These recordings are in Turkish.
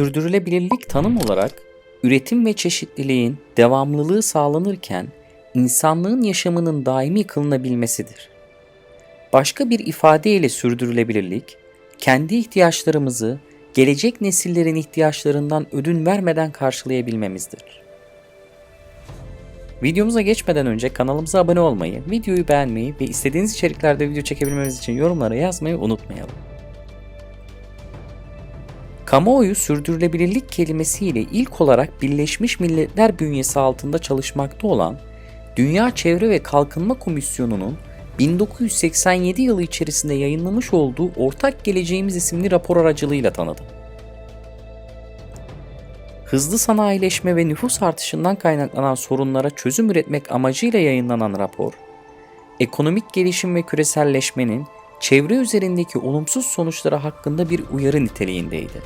Sürdürülebilirlik tanım olarak üretim ve çeşitliliğin devamlılığı sağlanırken insanlığın yaşamının daimi kılınabilmesidir. Başka bir ifadeyle sürdürülebilirlik, kendi ihtiyaçlarımızı gelecek nesillerin ihtiyaçlarından ödün vermeden karşılayabilmemizdir. Videomuza geçmeden önce kanalımıza abone olmayı, videoyu beğenmeyi ve istediğiniz içeriklerde video çekebilmemiz için yorumlara yazmayı unutmayalım. Kamuoyu sürdürülebilirlik kelimesiyle ilk olarak Birleşmiş Milletler bünyesi altında çalışmakta olan Dünya Çevre ve Kalkınma Komisyonu'nun 1987 yılı içerisinde yayınlamış olduğu Ortak Geleceğimiz isimli rapor aracılığıyla tanıdı. Hızlı sanayileşme ve nüfus artışından kaynaklanan sorunlara çözüm üretmek amacıyla yayınlanan rapor, ekonomik gelişim ve küreselleşmenin çevre üzerindeki olumsuz sonuçları hakkında bir uyarı niteliğindeydi.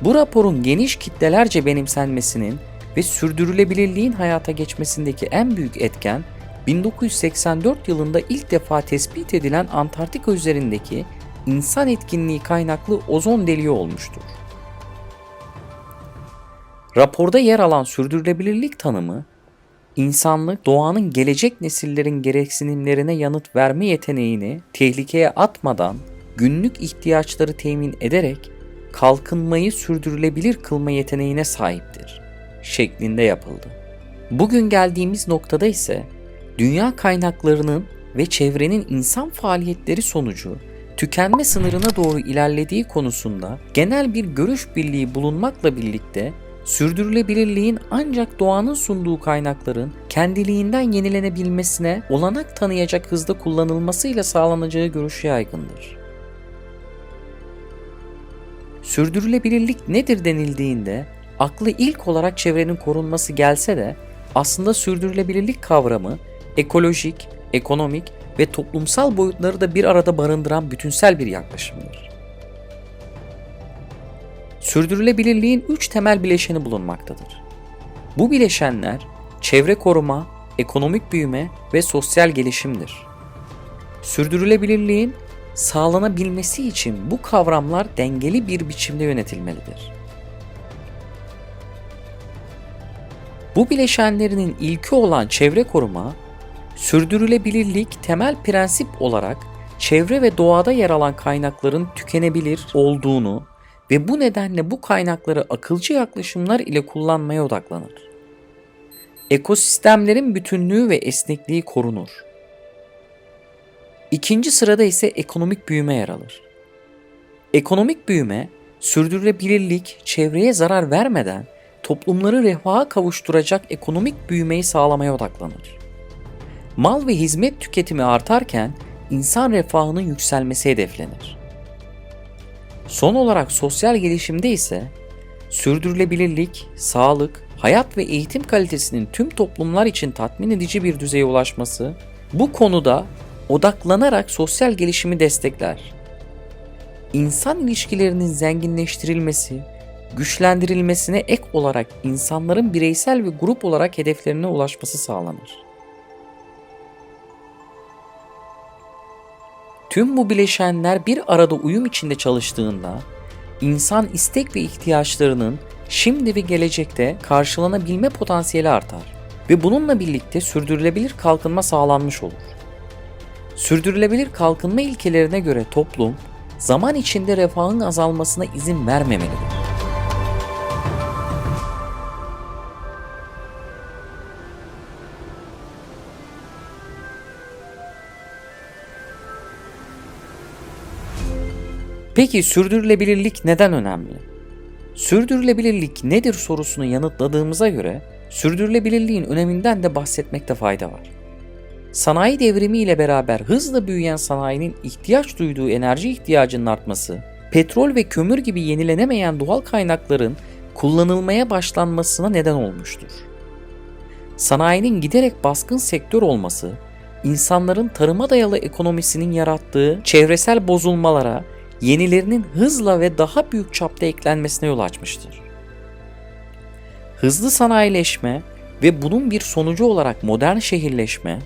Bu raporun geniş kitlelerce benimsenmesinin ve sürdürülebilirliğin hayata geçmesindeki en büyük etken 1984 yılında ilk defa tespit edilen Antarktika üzerindeki insan etkinliği kaynaklı ozon deliği olmuştur. Raporda yer alan sürdürülebilirlik tanımı, insanlık doğanın gelecek nesillerin gereksinimlerine yanıt verme yeteneğini tehlikeye atmadan günlük ihtiyaçları temin ederek kalkınmayı sürdürülebilir kılma yeteneğine sahiptir şeklinde yapıldı. Bugün geldiğimiz noktada ise dünya kaynaklarının ve çevrenin insan faaliyetleri sonucu tükenme sınırına doğru ilerlediği konusunda genel bir görüş birliği bulunmakla birlikte sürdürülebilirliğin ancak doğanın sunduğu kaynakların kendiliğinden yenilenebilmesine olanak tanıyacak hızda kullanılmasıyla sağlanacağı görüşü yaygındır. Sürdürülebilirlik nedir denildiğinde aklı ilk olarak çevrenin korunması gelse de aslında sürdürülebilirlik kavramı ekolojik, ekonomik ve toplumsal boyutları da bir arada barındıran bütünsel bir yaklaşımdır. Sürdürülebilirliğin üç temel bileşeni bulunmaktadır. Bu bileşenler çevre koruma, ekonomik büyüme ve sosyal gelişimdir. Sürdürülebilirliğin sağlanabilmesi için bu kavramlar dengeli bir biçimde yönetilmelidir. Bu bileşenlerinin ilki olan çevre koruma, sürdürülebilirlik temel prensip olarak çevre ve doğada yer alan kaynakların tükenebilir olduğunu ve bu nedenle bu kaynakları akılcı yaklaşımlar ile kullanmaya odaklanır. Ekosistemlerin bütünlüğü ve esnekliği korunur. İkinci sırada ise ekonomik büyüme yer alır. Ekonomik büyüme, sürdürülebilirlik, çevreye zarar vermeden toplumları refaha kavuşturacak ekonomik büyümeyi sağlamaya odaklanır. Mal ve hizmet tüketimi artarken insan refahının yükselmesi hedeflenir. Son olarak sosyal gelişimde ise sürdürülebilirlik, sağlık, hayat ve eğitim kalitesinin tüm toplumlar için tatmin edici bir düzeye ulaşması bu konuda odaklanarak sosyal gelişimi destekler. İnsan ilişkilerinin zenginleştirilmesi, güçlendirilmesine ek olarak insanların bireysel ve grup olarak hedeflerine ulaşması sağlanır. Tüm bu bileşenler bir arada uyum içinde çalıştığında insan istek ve ihtiyaçlarının şimdi ve gelecekte karşılanabilme potansiyeli artar ve bununla birlikte sürdürülebilir kalkınma sağlanmış olur. Sürdürülebilir kalkınma ilkelerine göre toplum zaman içinde refahın azalmasına izin vermemelidir. Peki sürdürülebilirlik neden önemli? Sürdürülebilirlik nedir sorusunu yanıtladığımıza göre sürdürülebilirliğin öneminden de bahsetmekte fayda var. Sanayi devrimi ile beraber hızla büyüyen sanayinin ihtiyaç duyduğu enerji ihtiyacının artması, petrol ve kömür gibi yenilenemeyen doğal kaynakların kullanılmaya başlanmasına neden olmuştur. Sanayinin giderek baskın sektör olması, insanların tarıma dayalı ekonomisinin yarattığı çevresel bozulmalara yenilerinin hızla ve daha büyük çapta eklenmesine yol açmıştır. Hızlı sanayileşme ve bunun bir sonucu olarak modern şehirleşme,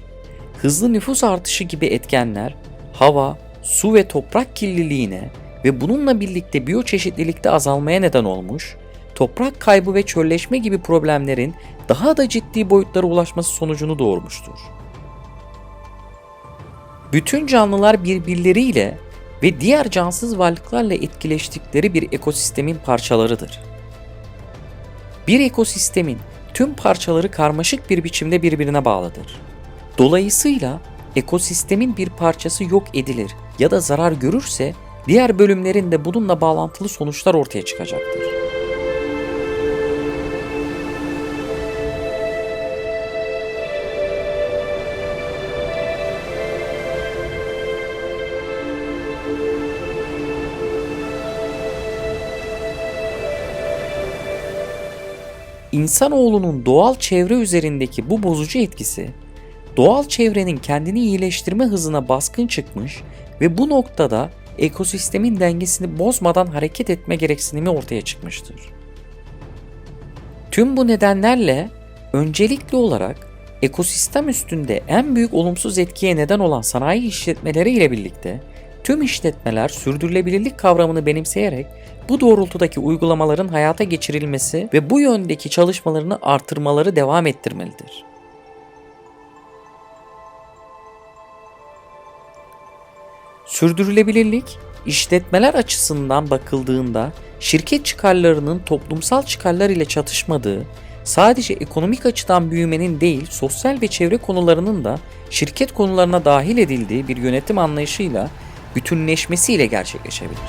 hızlı nüfus artışı gibi etkenler hava, su ve toprak kirliliğine ve bununla birlikte biyoçeşitlilikte azalmaya neden olmuş, toprak kaybı ve çölleşme gibi problemlerin daha da ciddi boyutlara ulaşması sonucunu doğurmuştur. Bütün canlılar birbirleriyle ve diğer cansız varlıklarla etkileştikleri bir ekosistemin parçalarıdır. Bir ekosistemin tüm parçaları karmaşık bir biçimde birbirine bağlıdır. Dolayısıyla ekosistemin bir parçası yok edilir ya da zarar görürse diğer bölümlerin de bununla bağlantılı sonuçlar ortaya çıkacaktır. İnsanoğlunun doğal çevre üzerindeki bu bozucu etkisi, doğal çevrenin kendini iyileştirme hızına baskın çıkmış ve bu noktada ekosistemin dengesini bozmadan hareket etme gereksinimi ortaya çıkmıştır. Tüm bu nedenlerle öncelikli olarak ekosistem üstünde en büyük olumsuz etkiye neden olan sanayi işletmeleri ile birlikte tüm işletmeler sürdürülebilirlik kavramını benimseyerek bu doğrultudaki uygulamaların hayata geçirilmesi ve bu yöndeki çalışmalarını artırmaları devam ettirmelidir. Sürdürülebilirlik, işletmeler açısından bakıldığında şirket çıkarlarının toplumsal çıkarlar ile çatışmadığı, sadece ekonomik açıdan büyümenin değil, sosyal ve çevre konularının da şirket konularına dahil edildiği bir yönetim anlayışıyla bütünleşmesiyle gerçekleşebilir.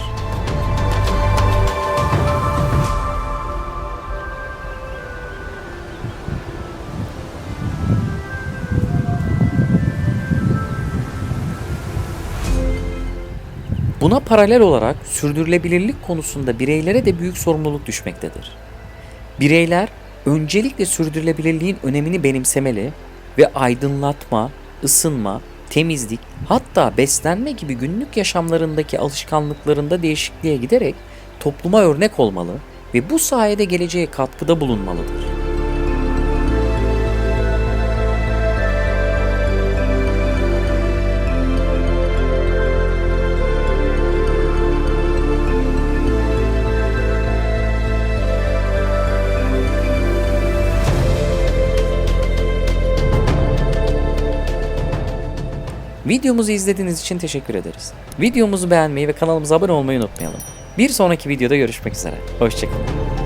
Buna paralel olarak sürdürülebilirlik konusunda bireylere de büyük sorumluluk düşmektedir. Bireyler öncelikle sürdürülebilirliğin önemini benimsemeli ve aydınlatma, ısınma, temizlik, hatta beslenme gibi günlük yaşamlarındaki alışkanlıklarında değişikliğe giderek topluma örnek olmalı ve bu sayede geleceğe katkıda bulunmalıdır. Videomuzu izlediğiniz için teşekkür ederiz. Videomuzu beğenmeyi ve kanalımıza abone olmayı unutmayalım. Bir sonraki videoda görüşmek üzere. Hoşçakalın.